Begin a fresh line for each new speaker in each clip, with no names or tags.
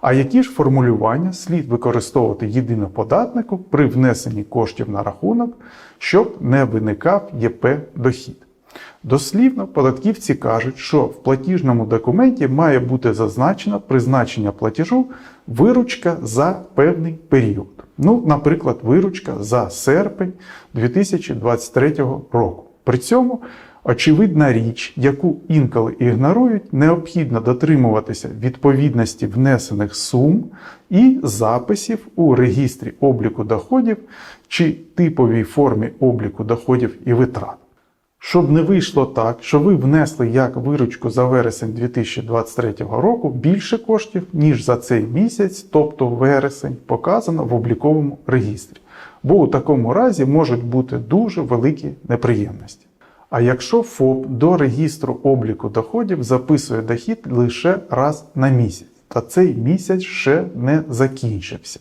А які ж формулювання слід використовувати єдиноподатнику при внесенні коштів на рахунок, щоб не виникав ЄП дохід? Дослівно, податківці кажуть, що в платіжному документі має бути зазначено призначення платежу виручка за певний період. Ну, наприклад, виручка за серпень 2023 року. При цьому очевидна річ, яку інколи ігнорують, необхідно дотримуватися відповідності внесених сум і записів у регістрі обліку доходів чи типовій формі обліку доходів і витрат. Щоб не вийшло так, що ви внесли як виручку за вересень 2023 року більше коштів, ніж за цей місяць, тобто вересень, показано в обліковому регістрі. Бо у такому разі можуть бути дуже великі неприємності. А якщо ФОП до реєстру обліку доходів записує дохід лише раз на місяць, та цей місяць ще не закінчився.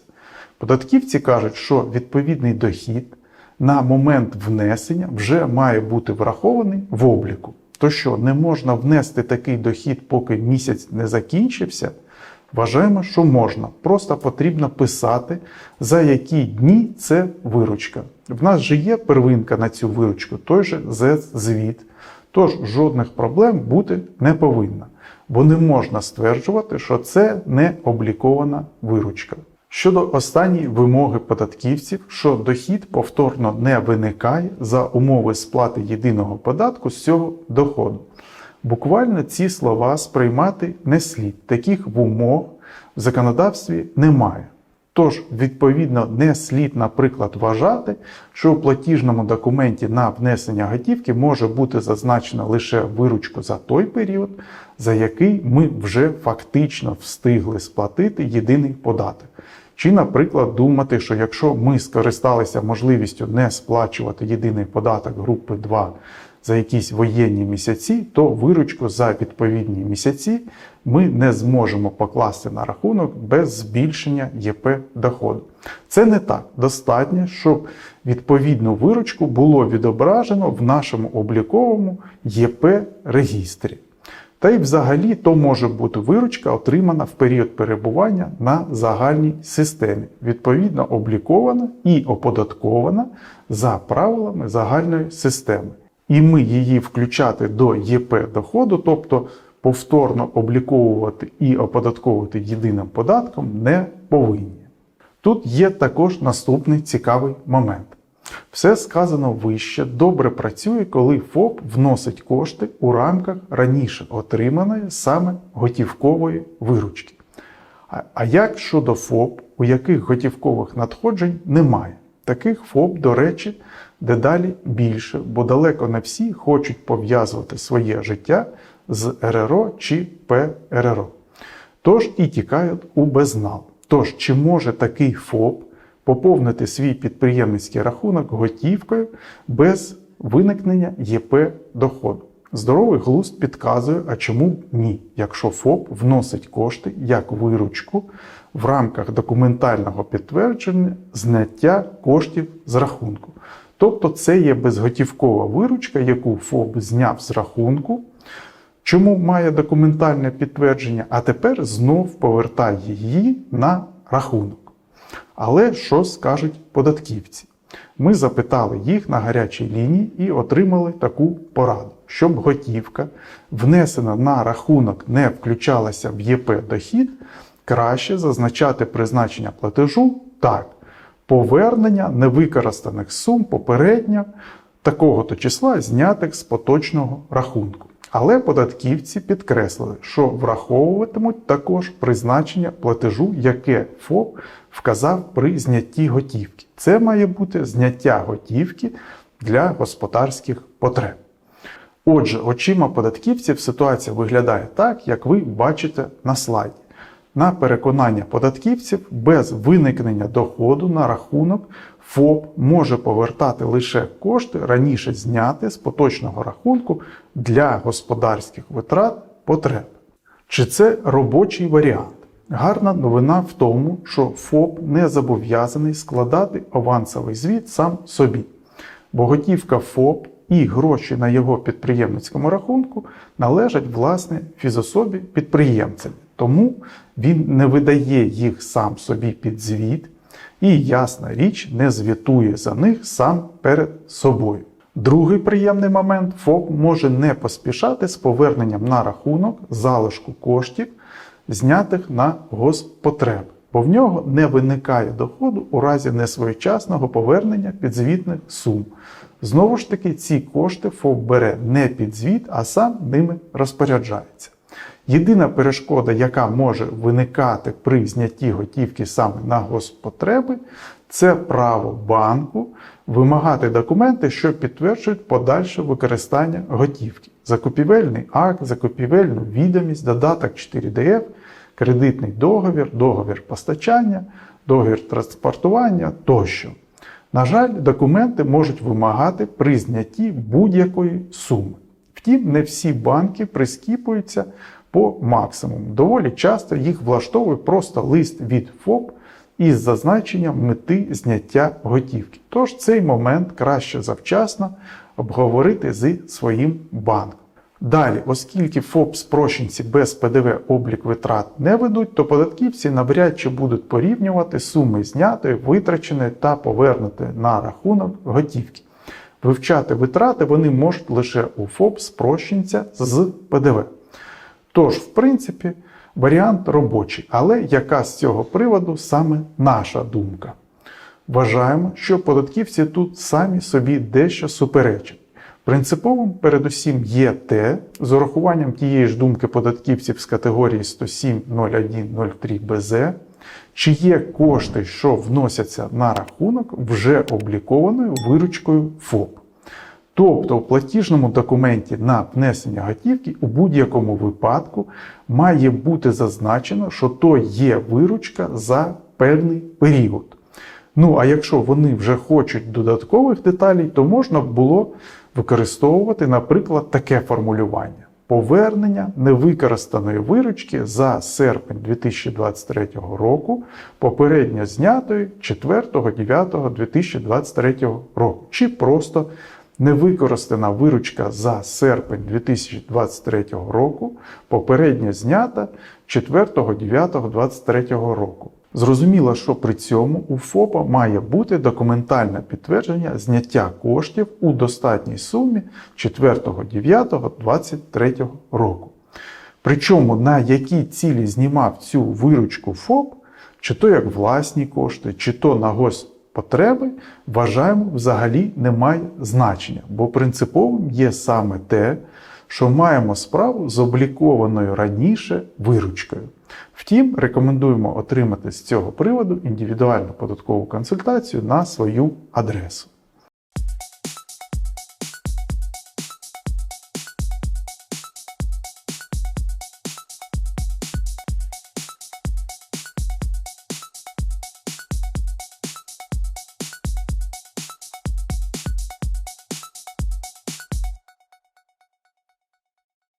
Податківці кажуть, що відповідний дохід на момент внесення вже має бути врахований в обліку. То що не можна внести такий дохід, поки місяць не закінчився? Вважаємо, що можна. Просто потрібно писати, за які дні це виручка. В нас же є первинка на цю виручку, той же звіт. Тож жодних проблем бути не повинно, бо не можна стверджувати, що це не облікована виручка. Щодо останньої вимоги податківців, що дохід повторно не виникає за умови сплати єдиного податку з цього доходу. Буквально ці слова сприймати не слід. Таких вимог в законодавстві немає. Тож, відповідно, не слід, наприклад, вважати, що у платіжному документі на внесення готівки може бути зазначено лише виручку за той період, за який ми вже фактично встигли сплатити єдиний податок. Чи, наприклад, думати, що якщо ми скористалися можливістю не сплачувати єдиний податок групи 2 за якісь воєнні місяці, то виручку за відповідні місяці ми не зможемо покласти на рахунок без збільшення ЄП доходу. Це не так. Достатньо, щоб відповідну виручку було відображено в нашому обліковому ЄП регістрі. Та й взагалі то може бути виручка, отримана в період перебування на загальній системі, відповідно облікована і оподаткована за правилами загальної системи. І ми її включати до ЄП доходу, тобто повторно обліковувати і оподатковувати єдиним податком, не повинні. Тут є також наступний цікавий момент. Все сказано вище добре працює, коли ФОП вносить кошти у рамках раніше отриманої саме готівкової виручки. А як щодо ФОП, у яких готівкових надходжень немає? Таких ФОП, до речі, дедалі більше, бо далеко не всі хочуть пов'язувати своє життя з РРО чи ПРРО. Тож і тікають у безнал. Тож, чи може такий ФОП поповнити свій підприємницький рахунок готівкою без виникнення ЄП доходу? Здоровий глузд підказує, а чому ні, якщо ФОП вносить кошти як виручку в рамках документального підтвердження зняття коштів з рахунку. Тобто це є безготівкова виручка, яку ФОП зняв з рахунку, чому має документальне підтвердження, а тепер знов повертає її на рахунок. Але що скажуть податківці? Ми запитали їх на гарячій лінії і отримали таку пораду, щоб готівка, внесена на рахунок, не включалася в ЄП дохід, краще зазначати призначення платежу так. Повернення невикористаних сум попередньо такого-то числа знятих з поточного рахунку. Але податківці підкреслили, що враховуватимуть також призначення платежу, яке ФОП вказав при знятті готівки. Це має бути зняття готівки для господарських потреб. Отже, очима податківців ситуація виглядає так, як ви бачите на слайді. На переконання податківців, без виникнення доходу на рахунок ФОП може повертати лише кошти раніше зняти з поточного рахунку для господарських витрат потреб. Чи це робочий варіант? Гарна новина в тому, що ФОП не зобов'язаний складати авансовий звіт сам собі, бо готівка ФОП і гроші на його підприємницькому рахунку належать власне фізособі підприємцям. Тому він не видає їх сам собі під звіт і, ясна річ, не звітує за них сам перед собою. Другий приємний момент ФОП може не поспішати з поверненням на рахунок залишку коштів, знятих на госпотреби, бо в нього не виникає доходу у разі несвоєчасного повернення підзвітних сум. Знову ж таки, ці кошти ФОП бере не під звіт, а сам ними розпоряджається. Єдина перешкода, яка може виникати при знятті готівки саме на госпотреби, це право банку вимагати документи, що підтверджують подальше використання готівки. Закупівельний акт, закупівельну відомість, додаток 4DF, кредитний договір, договір постачання, договір транспортування тощо. На жаль, документи можуть вимагати при знятті будь-якої суми. Втім, не всі банки прискіпуються по максимуму. Доволі часто їх влаштовує просто лист від ФОП із зазначенням мети зняття готівки. Тож цей момент краще завчасно обговорити зі своїм банком. Далі, оскільки ФОП-спрощенці без ПДВ облік витрат не ведуть, то податківці навряд чи будуть порівнювати суми знятої, витраченої та повернутої на рахунок готівки. Вивчати витрати вони можуть лише у ФОП-спрощенця з ПДВ. Тож, в принципі, варіант робочий, але яка з цього приводу саме наша думка? Вважаємо, що податківці тут самі собі дещо суперечать. Принциповим передусім є те, з урахуванням тієї ж думки податківців з категорії 107.01.03 БЗ, чи є кошти, що вносяться на рахунок вже облікованою виручкою ФОП. Тобто в платіжному документі на внесення готівки у будь-якому випадку має бути зазначено, що то є виручка за певний період. Ну, а якщо вони вже хочуть додаткових деталей, то можна було використовувати, наприклад, таке формулювання: повернення невикористаної виручки за серпень 2023 року, попередньо знятої 4.9.2023 року, чи просто невикористана виручка за серпень 2023 року, попередньо знята 4.9.2023 року. Зрозуміло, що при цьому у ФОПа має бути документальне підтвердження зняття коштів у достатній сумі 4.9.2023 року. Причому на які цілі знімав цю виручку ФОП, чи то як власні кошти, чи то на госпотреби, вважаємо, взагалі не має значення, бо принциповим є саме те, що маємо справу з облікованою раніше виручкою. Втім, рекомендуємо отримати з цього приводу індивідуальну податкову консультацію на свою адресу.